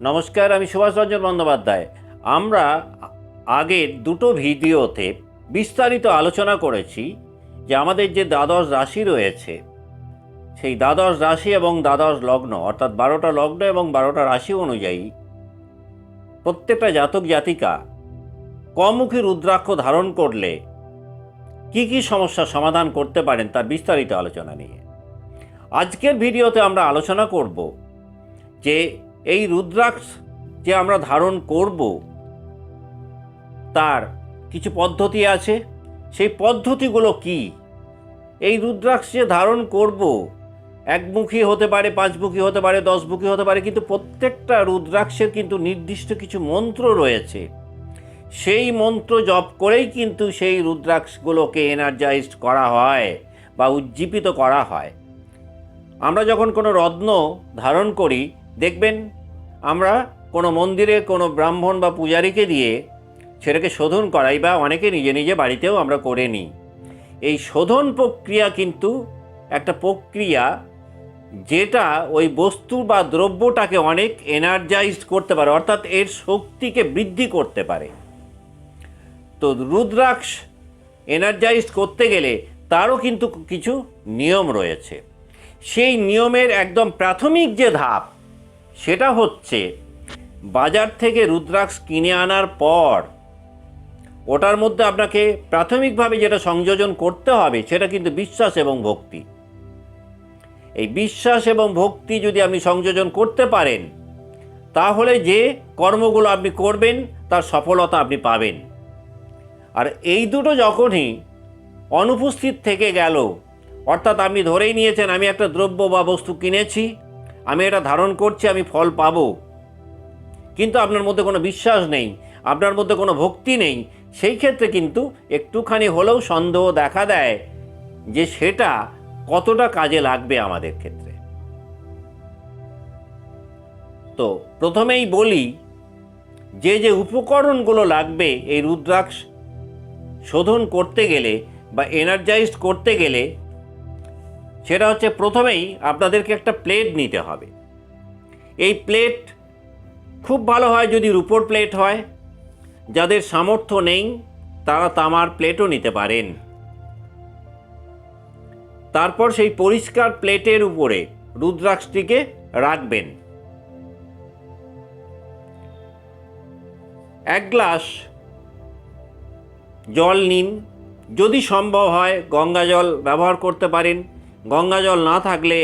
নমস্কার, আমি সুভাষ রঞ্জন বন্দ্যোপাধ্যায়। আমরা আগের দুটো ভিডিওতে বিস্তারিত আলোচনা করেছি যে আমাদের যে দ্বাদশ রাশি রয়েছে, সেই দ্বাদশ রাশি এবং দ্বাদশ লগ্ন, অর্থাৎ বারোটা লগ্ন এবং বারোটা রাশি অনুযায়ী প্রত্যেকটা জাতক জাতিকা কমুখী রুদ্রাক্ষ ধারণ করলে কি কি সমস্যার সমাধান করতে পারেন তার বিস্তারিত আলোচনা নিয়ে। আজকের ভিডিওতে আমরা আলোচনা করব যে এই রুদ্রাক্ষ যে আমরা ধারণ করব, তার কিছু পদ্ধতি আছে। সেই পদ্ধতিগুলো কি? এই রুদ্রাক্ষ যে ধারণ করব, একমুখী হতে পারে, পাঁচমুখী হতে পারে, দশমুখী হতে পারে, কিন্তু প্রত্যেকটা রুদ্রাক্ষের কিন্তু নির্দিষ্ট কিছু মন্ত্র রয়েছে। সেই মন্ত্র জপ করেই কিন্তু সেই রুদ্রাক্ষগুলোকে এনার্জাইজড করা হয় বা উজ্জীবিত করা হয়। আমরা যখন কোনো রত্ন ধারণ করি, দেখবেন আমরা কোনো মন্দিরে কোনো ব্রাহ্মণ বা পূজারীকে দিয়ে সেটাকে শোধন করাই বা অনেকে নিজে নিজে বাড়িতেও আমরা করে নিই। এই শোধন প্রক্রিয়া কিন্তু একটা প্রক্রিয়া যেটা ওই বস্তু বা দ্রব্যটাকে অনেক এনার্জাইজড করতে পারে, অর্থাৎ এর শক্তিকে বৃদ্ধি করতে পারে। তো রুদ্রাক্ষ এনার্জাইজড করতে গেলে তারও কিন্তু কিছু নিয়ম রয়েছে। সেই নিয়মের একদম প্রাথমিক যে ধাপ সেটা হচ্ছে, বাজার থেকে রুদ্রাক্ষ কিনে আনার পর ওটার মধ্যে আপনাকে প্রাথমিকভাবে যেটা সংযোজন করতে হবে সেটা কিন্তু বিশ্বাস এবং ভক্তি। এই বিশ্বাস এবং ভক্তি যদি আপনি সংযোজন করতে পারেন, তাহলে যে কর্মগুলো আপনি করবেন, তার সফলতা আপনি পাবেন। আর এই দুটো যখনই অনুপস্থিত থেকে গেল, অর্থাৎ আপনি ধরেই নিয়েছেন, আমি একটা দ্রব্য বা বস্তু কিনেছি আমি এটা ধারণ করছি, আমি ফল পাবো। কিন্তু আপনার মধ্যে কোনো বিশ্বাস নেই, আপনার মধ্যে কোনো ভক্তি নেই। সেই ক্ষেত্রে কিন্তু একটুখানি হলেও সন্দেহ দেখা দেয় যে সেটা কতটা কাজে লাগবে আমাদের ক্ষেত্রে। তো প্রথমেই বলি, যে যে উপকরণগুলো লাগবে এই রুদ্রাক্ষ শোধন করতে গেলে বা এনার্জাইজড করতে গেলে সেটা হচ্ছে প্রথমেই আপনাদেরকে একটা প্লেট নিতে হবে। এই প্লেট খুব ভালো হয় যদি রুপোর প্লেট হয়। যাদের সামর্থ্য নেই, তারা তামার প্লেটও নিতে পারেন। তারপর সেই পরিষ্কার প্লেটের উপরে রুদ্রাক্ষটিকে রাখবেন। এক গ্লাস জল নিন। যদি সম্ভব হয়, গঙ্গা জল ব্যবহার করতে পারেন। গঙ্গা জল না থাকলে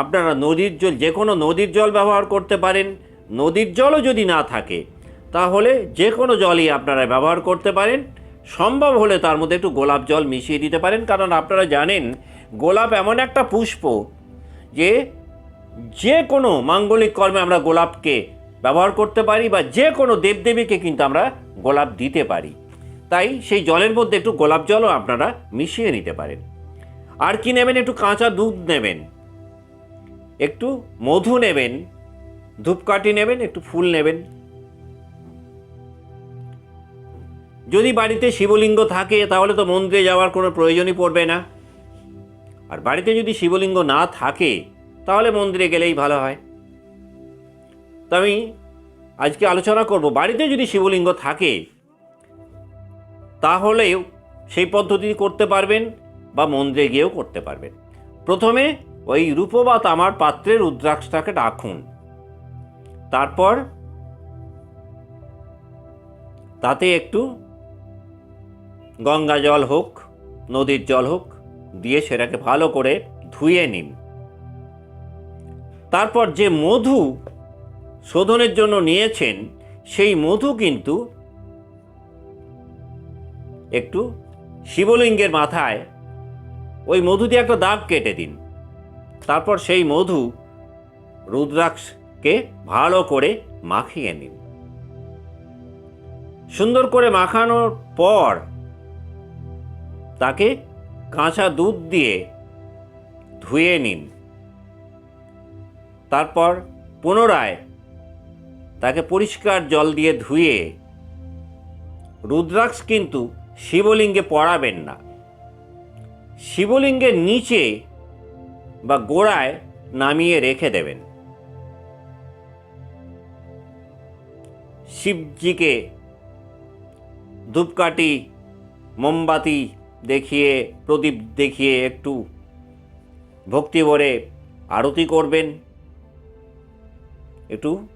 আপনারা নদীর জল, যে কোনো নদীর জল ব্যবহার করতে পারেন। নদীর জলও যদি না থাকে, তাহলে যে কোনো জলই আপনারা ব্যবহার করতে পারেন। সম্ভব হলে তার মধ্যে একটু গোলাপ জল মিশিয়ে দিতে পারেন, কারণ আপনারা জানেন গোলাপ এমন একটা পুষ্প যে যে কোনো মাঙ্গলিক কর্মে আমরা গোলাপকে ব্যবহার করতে পারি বা যে কোনো দেবদেবীকে কিন্তু আমরা গোলাপ দিতে পারি। তাই সেই জলের মধ্যে একটু গোলাপ জলও আপনারা মিশিয়ে নিতে পারেন। আর কি নেবেন? একটু কাঁচা দুধ নেবেন। একটু মধু নেবেন। ধূপকাঠি নেবেন, একটু ফুল নেবেন। যদি বাড়িতে শিবলিঙ্গ থাকে, তাহলে তো মন্দিরে যাওয়ার কোনো প্রয়োজনই পড়বে না। আর বাড়িতে যদি শিবলিঙ্গ না থাকে, তাহলে মন্দিরে গেলেই ভালো হয়। তো আমি আজকে আলোচনা করব, বাড়িতে যদি শিবলিঙ্গ থাকে, তাহলেও সেই পদ্ধতি করতে পারবেন। বা মন্দিরে গিয়েও করতে পারবেন প্রথমে ওই রূপ বা তামার পাত্রের রুদ্রাক্ষটাকে রাখুন তারপর তাতে একটু গঙ্গা জল হোক, নদীর জল হোক, দিয়ে সেটাকে ভালো করে ধুয়ে নিন। তারপর যে মধু শোধনের জন্য নিয়েছেন, সেই মধু কিন্তু একটু শিবলিঙ্গের মাথায় ওই মধু দিয়ে একটা দাগ কেটে দিন। তারপর সেই মধু রুদ্রাক্ষকে ভালো করে মাখিয়ে নিন। সুন্দর করে মাখানোর পর তাকে কাঁচা দুধ দিয়ে ধুয়ে নিন। তারপর পুনরায় তাকে পরিষ্কার জল দিয়ে ধুয়ে, রুদ্রাক্ষ কিন্তু শিবলিঙ্গে পড়াবেন না। শিবলিঙ্গের নিচে বা গোড়ায় নামিয়ে রেখে দেবেন। শিবজিকে ধূপকাঠি, মোমবাতি দেখিয়ে, প্রদীপ দেখিয়ে একটু ভক্তি ভরে আরতি করবেন। একটু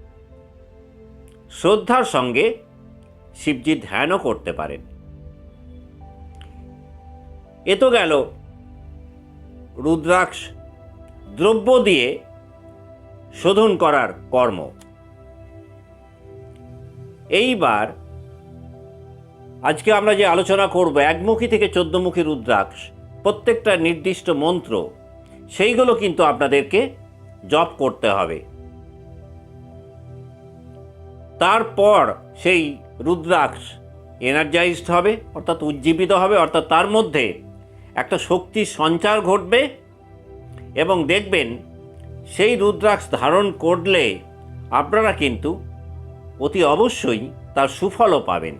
শ্রদ্ধার সঙ্গে শিবজির ধ্যানও করতে পারেন। এ তো গেল। রুদ্রাক্ষ দ্রব্য দিয়ে শোধন করার কর্ম। এইবার আজকে আমরা যে আলোচনা করব, একমুখী থেকে চোদ্দমুখী রুদ্রাক্ষ, প্রত্যেকটা নির্দিষ্ট মন্ত্র, সেইগুলো কিন্তু আপনাদেরকে জপ করতে হবে। তারপর সেই রুদ্রাক্ষ এনার্জাইজড হবে, অর্থাৎ উজ্জীবিত হবে, অর্থাৎ তার মধ্যে একটা শক্তির সঞ্চার ঘটবে এবং দেখবেন সেই রুদ্রাক্ষ ধারণ করলে আপনারা কিন্তু অতি অবশ্যই তার সুফলও পাবেন।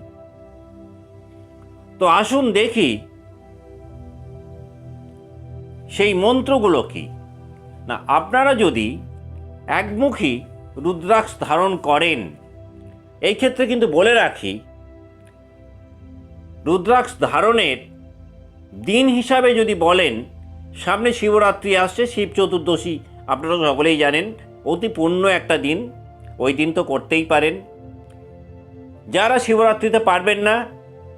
তো আসুন দেখি সেই মন্ত্রগুলো কি। না, আপনারা যদি একমুখী রুদ্রাক্ষ ধারণ করেন, এই ক্ষেত্রে কিন্তু বলে রাখি, রুদ্রাক্ষ ধারণের দিন হিসাবে যদি বলেন, সামনে শিবরাত্রি আসছে, শিব চতুর্দশী, আপনারা সকলেই জানেন, অতি পূর্ণ একটা দিন, ওই দিন তো করতেই পারেন। যারা শিবরাত্রিতে পারবেন না,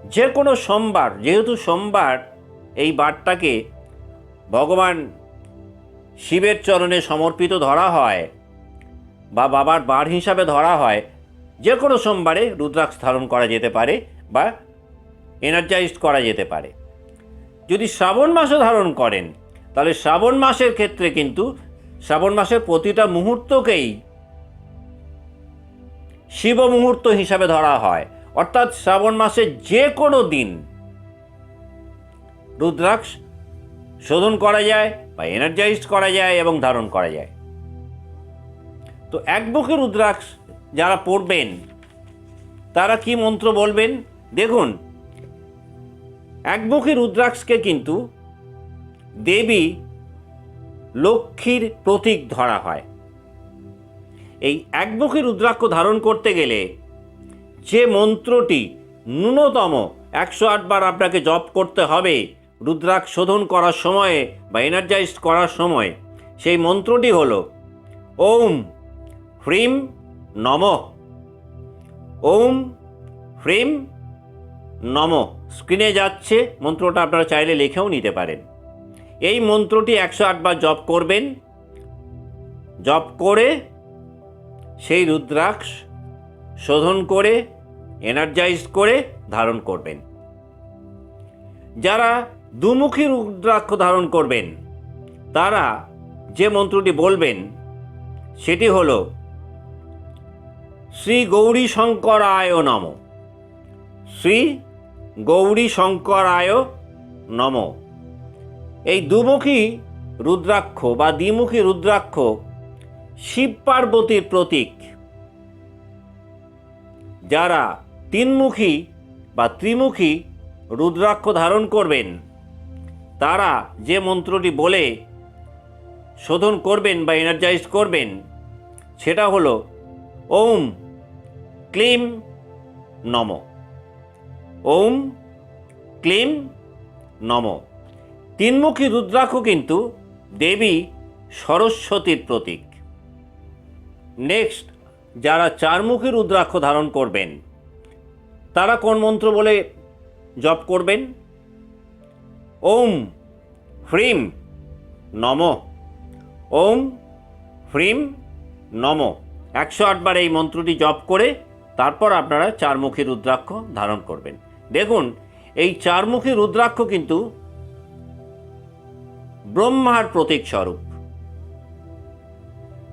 যে কোনো সোমবার, যেহেতু সোমবার এই বারটাকে ভগবান শিবের চরণে সমর্পিত ধরা হয় বা বাবার বার হিসাবে ধরা হয়, যে কোনো সোমবারে রুদ্রাক্ষ ধারণ করা যেতে পারে বা এনার্জাইজড করা যেতে পারে। যদি শ্রাবণ মাসে ধারণ করেন, তাহলে শ্রাবণ মাসের ক্ষেত্রে কিন্তু শ্রাবণ মাসের প্রতিটা মুহূর্তকেই শিব মুহূর্ত হিসাবে ধরা হয়। অর্থাৎ শ্রাবণ মাসের যে কোনো দিন রুদ্রাক্ষ শোধন করা যায় বা এনার্জাইজড করা যায় এবং ধারণ করা যায়। তো এক বুকে রুদ্রাক্ষ যারা পড়বেন, তারা কি মন্ত্র বলবেন? দেখুন একমুখী রুদ্রাক্ষকে কিন্তু দেবী লক্ষ্মীর প্রতীক ধরা হয়। এই একমুখী রুদ্রাক্ষ ধারণ করতে গেলে যে মন্ত্রটি ন্যূনতম একশো আটবার আপনাকে জপ করতে হবে, রুদ্রাক্ষ শোধন করার সময়ে বা এনার্জাইজড করার সময়, সেই মন্ত্রটি হল ওম হ্রিম নম। ওম হ্রিম নম। স্ক্রিনে যাচ্ছে, মন্ত্রটা আপনারা চাইলে লিখেও নিতে পারেন। এই মন্ত্রটি একশো আটবার জপ করবেন। জপ করে সেই রুদ্রাক্ষ শোধন করে এনার্জাইজ করে ধারণ করবেন। যারা দুমুখী রুদ্রাক্ষ ধারণ করবেন, তারা যে মন্ত্রটি বলবেন, সেটি হল, শ্রী গৌরী শঙ্করায় নম। শ্রী গৌরী শঙ্করায় নম। এই দুমুখী রুদ্রাক্ষ বা দ্বিমুখী রুদ্রাক্ষ শিব পার্বতীর প্রতীক। যারা তিনমুখী বা ত্রিমুখী রুদ্রাক্ষ ধারণ করবেন, তারা যে মন্ত্রটি বলে শোধন করবেন বা এনার্জাইজ করবেন, সেটা হলো ওম ক্লিম নম। ওম, ক্লিম, নম। তিনমুখী রুদ্রাক্ষ কিন্তু দেবী সরস্বতীর প্রতীক। নেক্সট, যারা চারমুখী রুদ্রাক্ষ ধারণ করবেন, তারা কোন মন্ত্র বলে জপ করবেন? ওম, হ্রিম, নম। ওম, হ্রিম, নম। একশো আটবার এই মন্ত্রটি জপ করে তারপর আপনারা চারমুখী রুদ্রাক্ষ ধারণ করবেন। দেখুন, এই চারমুখী রুদ্রাক্ষ কিন্তু ব্রহ্মার প্রতীক স্বরূপ।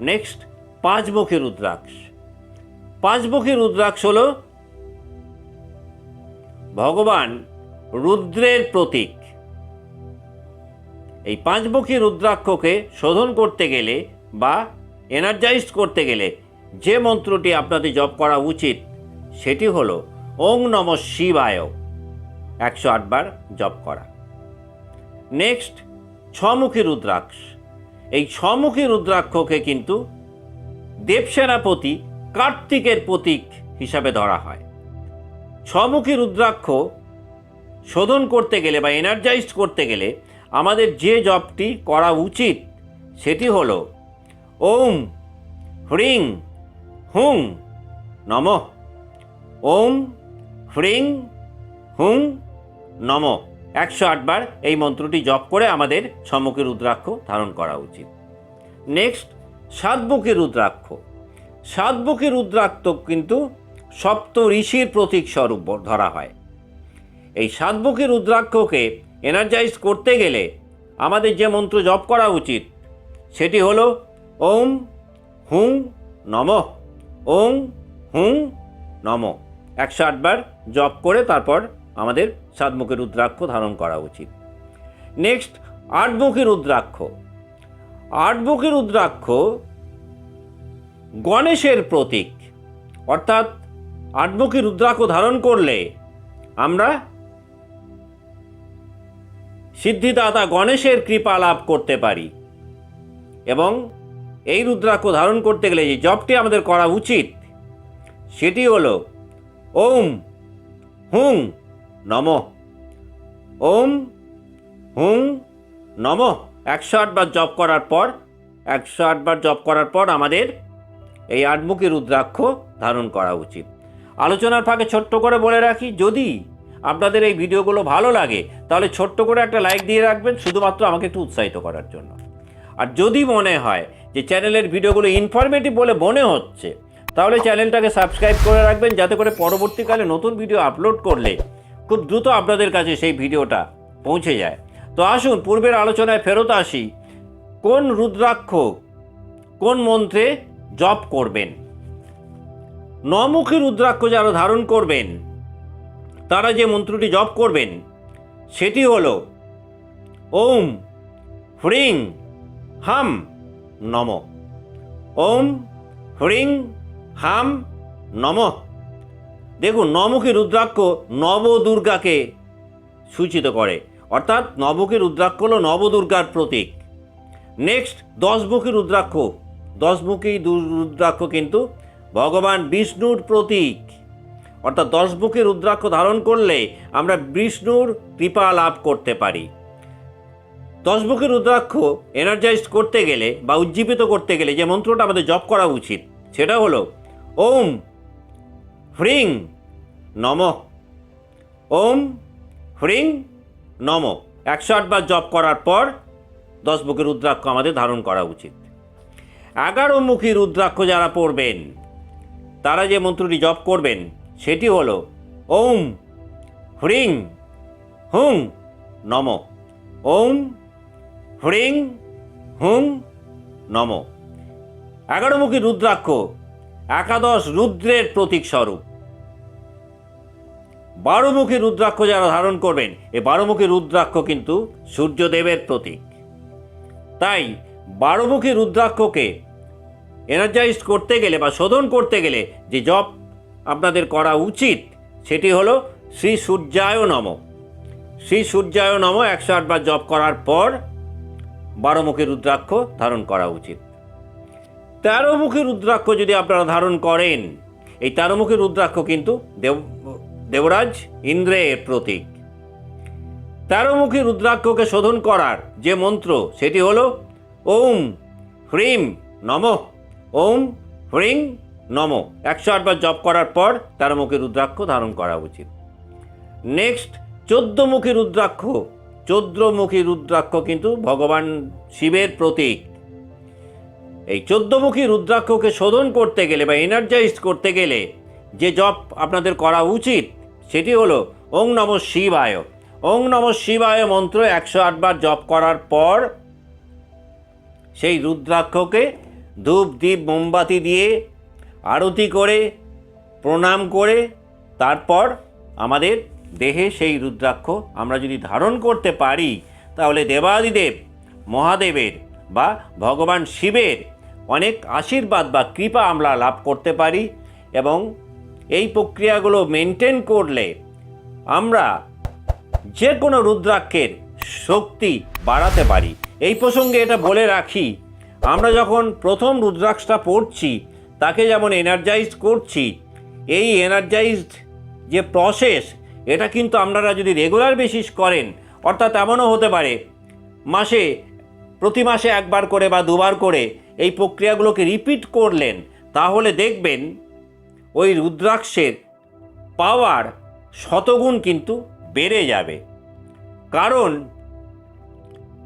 নেক্সট পাঁচমুখী রুদ্রাক্ষ। পাঁচমুখী রুদ্রাক্ষ হল ভগবান রুদ্রের প্রতীক। এই পাঁচমুখী রুদ্রাক্ষকে শোধন করতে গেলে বা এনার্জাইজ করতে গেলে যে মন্ত্রটি আপনাদের জপ করা উচিত, সেটি হল ওং নম শিবায়। একশো আটবার জপ করা। নেক্সট, ছমুখী রুদ্রাক্ষ। এই ছমুখী রুদ্রাক্ষকে কিন্তু দেবসেনাপতি কার্তিকের প্রতীক হিসাবে ধরা হয়। ছমুখী রুদ্রাক্ষ শোধন করতে গেলে বা এনার্জাইজড করতে গেলে আমাদের যে জবটি করা উচিত সেটি হল ওম হ্রিং হুং নম। ওম হ্রিং হুং নম। একশো আটবার এই মন্ত্রটি জপ করে আমাদের ছমুখী রুদ্রাক্ষ ধারণ করা উচিত। নেক্সট, সাতমুখী রুদ্রাক্ষ। সাতমুখী রুদ্রাক্ষ কিন্তু সপ্ত ঋষির প্রতীক স্বরূপ ধরা হয়। এই সাতমুখী রুদ্রাক্ষকে এনার্জাইজ করতে গেলে আমাদের যে মন্ত্র জপ করা উচিত, সেটি হলো ওম হুং নম। ওং হুং নম। একশো আটবার জপ করে তারপর আমাদের সাতমুখী রুদ্রাক্ষ ধারণ করা উচিত। নেক্সট, আটমুখী রুদ্রাক্ষ। আটমুখী রুদ্রাক্ষ গণেশের প্রতীক। অর্থাৎ আটমুখী রুদ্রাক্ষ ধারণ করলে আমরা সিদ্ধিদাতা গণেশের কৃপা লাভ করতে পারি। এবং এই রুদ্রাক্ষ ধারণ করতে গেলে যে জবটি আমাদের করা উচিত, সেটি হল ওম হুং নম। ওম হুং নম। একশো আটবার জপ করার পর একশো আটবার জপ করার পর আমাদের এই আটমুখী রুদ্রাক্ষ ধারণ করা উচিত। আলোচনার ফাঁকে ছোট্ট করে বলে রাখি, যদি আপনাদের এই ভিডিওগুলো ভালো লাগে, তাহলে ছোট্ট করে একটা লাইক দিয়ে রাখবেন, শুধুমাত্র আমাকে একটু উৎসাহিত করার জন্য। আর যদি মনে হয় যে চ্যানেলের ভিডিওগুলো ইনফরমেটিভ বলে মনে হচ্ছে তাহলে চ্যানেলটাকে সাবস্ক্রাইব করে রাখবেন যাতে করে পরবর্তীকালে নতুন ভিডিও আপলোড করলে খুব দ্রুত আপনাদের কাছে সেই ভিডিওটা পৌঁছে যায়। তো আসুন, পূর্বের আলোচনায় ফেরত আসি। কোন রুদ্রাক্ষ কোন মন্ত্রে জপ করবেন? নমুখী রুদ্রাক্ষ যারা ধারণ করবেন, তারা যে মন্ত্রটি জপ করবেন, সেটি হল ওম হ্রিং হাম নম। ওম হ্রিং হাম নম। দেখুন, নমুখী রুদ্রাক্ষ নবদুর্গাকে সূচিত করে। অর্থাৎ নবমুখী রুদ্রাক্ষ হল নবদুর্গার প্রতীক। নেক্সট দশমুখী রুদ্রাক্ষ। দশমুখী রুদ্রাক্ষ কিন্তু ভগবান বিষ্ণুর প্রতীক। অর্থাৎ দশমুখী রুদ্রাক্ষ ধারণ করলে আমরা বিষ্ণুর কৃপা লাভ করতে পারি। দশমুখী রুদ্রাক্ষ এনার্জাইজ করতে গেলে বা উজ্জীবিত করতে গেলে যে মন্ত্রটা আমাদের জপ করা উচিত, সেটা হলো ওম হ্রিং নম। ওম হ্রিং নম। একশো আটবার জপ করার পর দশ মুখী রুদ্রাক্ষ আমাদের ধারণ করা উচিত। এগারো মুখী রুদ্রাক্ষ যারা পড়বেন, তারা যে মন্ত্রটি জপ করবেন, সেটি হল ওম হ্রিং হুং নম। ওম হ্রিং হুং নম। এগারোমুখী রুদ্রাক্ষ একাদশ রুদ্রের প্রতীক স্বরূপ। বারোমুখী রুদ্রাক্ষ যারা ধারণ করবেন এই বারোমুখী রুদ্রাক্ষ কিন্তু সূর্যদেবের প্রতীক। তাই বারোমুখী রুদ্রাক্ষকে এনার্জাইজ করতে গেলে বা শোধন করতে গেলে যে জপ আপনাদের করা উচিত, সেটি হলো শ্রী সূর্যায় নম। শ্রী সূর্যায় নম একশো আটবার জপ করার পর বারোমুখী রুদ্রাক্ষ ধারণ করা উচিত। তেরোমুখী রুদ্রাক্ষ যদি আপনারা ধারণ করেন, এই তেরোমুখী রুদ্রাক্ষ কিন্তু দেব, দেবরাজ ইন্দ্রের প্রতীক। তেরোমুখী রুদ্রাক্ষকে শোধন করার যে মন্ত্র, সেটি হলো ওম হ্রিম নম, ওম হ্রিং নম। একশো আটবার জপ করার পর তেরোমুখী রুদ্রাক্ষ ধারণ করা উচিত। নেক্সট চোদ্দমুখী রুদ্রাক্ষ চোদ্দমুখী রুদ্রাক্ষ কিন্তু ভগবান শিবের প্রতীক। এই চোদ্দমুখী রুদ্রাক্ষকে শোধন করতে গেলে বা এনার্জাইজ করতে গেলে যে জপ আপনাদের করা উচিত, সেটি হলো ওং নম শিবায়। ওং নম শিবায় মন্ত্র একশো আটবার জপ করার পর সেই রুদ্রাক্ষকে ধূপ দ্বীপ মোমবাতি দিয়ে আরতি করে, প্রণাম করে, তারপর আমাদের দেহে সেই রুদ্রাক্ষ আমরা যদি ধারণ করতে পারি, তাহলে দেবাদিদেব, মহাদেবের বা ভগবান শিবের অনেক আশীর্বাদ বা কৃপা আমরা লাভ করতে পারি এবং এই প্রক্রিয়াগুলো মেনটেন করলে আমরা যে কোনো রুদ্রাক্ষের শক্তি বাড়াতে পারি। এই প্রসঙ্গে এটা বলে রাখি, আমরা যখন প্রথম রুদ্রাক্ষটা পড়ছি, তাকে যেমন এনার্জাইজ করছি, এই এনার্জাইজড যে প্রসেস এটা কিন্তু আপনারা যদি রেগুলার বেসিস করেন, অর্থাৎ এমনও হতে পারে, মাসে, প্রতি মাসে একবার করে বা দুবার করে এই প্রক্রিয়াগুলোকে রিপিট করলেন, তাহলে দেখবেন ওই রুদ্রাক্ষের পাওয়ার শতগুণ কিন্তু বেড়ে যাবে। কারণ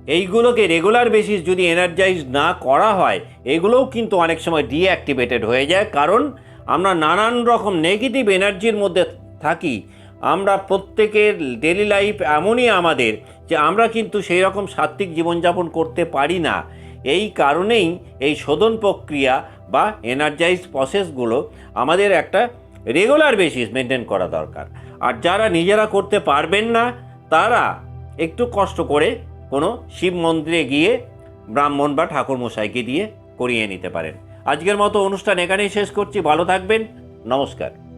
এইগুলোকে রেগুলার বেসিস যদি এনার্জাইজ না করা হয়, এগুলোও কিন্তু অনেক সময় ডিঅ্যাক্টিভেটেড হয়ে যায়। কারণ আমরা নানান রকম নেগেটিভ এনার্জির মধ্যে থাকি। আমরা প্রত্যেকের ডেলি লাইফ এমনই আমাদের যে আমরা কিন্তু সেই রকম সাত্ত্বিক জীবনযাপন করতে পারি না। এই কারণেই এই শোধন প্রক্রিয়া বা এনার্জাইজ প্রসেসগুলো আমাদের একটা রেগুলার বেসিস মেনটেন করা দরকার। আর যারা নিজেরা করতে পারবেন না, তারা একটু কষ্ট করে কোনো শিব মন্দিরে গিয়ে ব্রাহ্মণ বা ঠাকুর মশাইকে দিয়ে করিয়ে নিতে পারেন। আজকের মতো অনুষ্ঠান এখানেই শেষ করছি। ভালো থাকবেন। নমস্কার।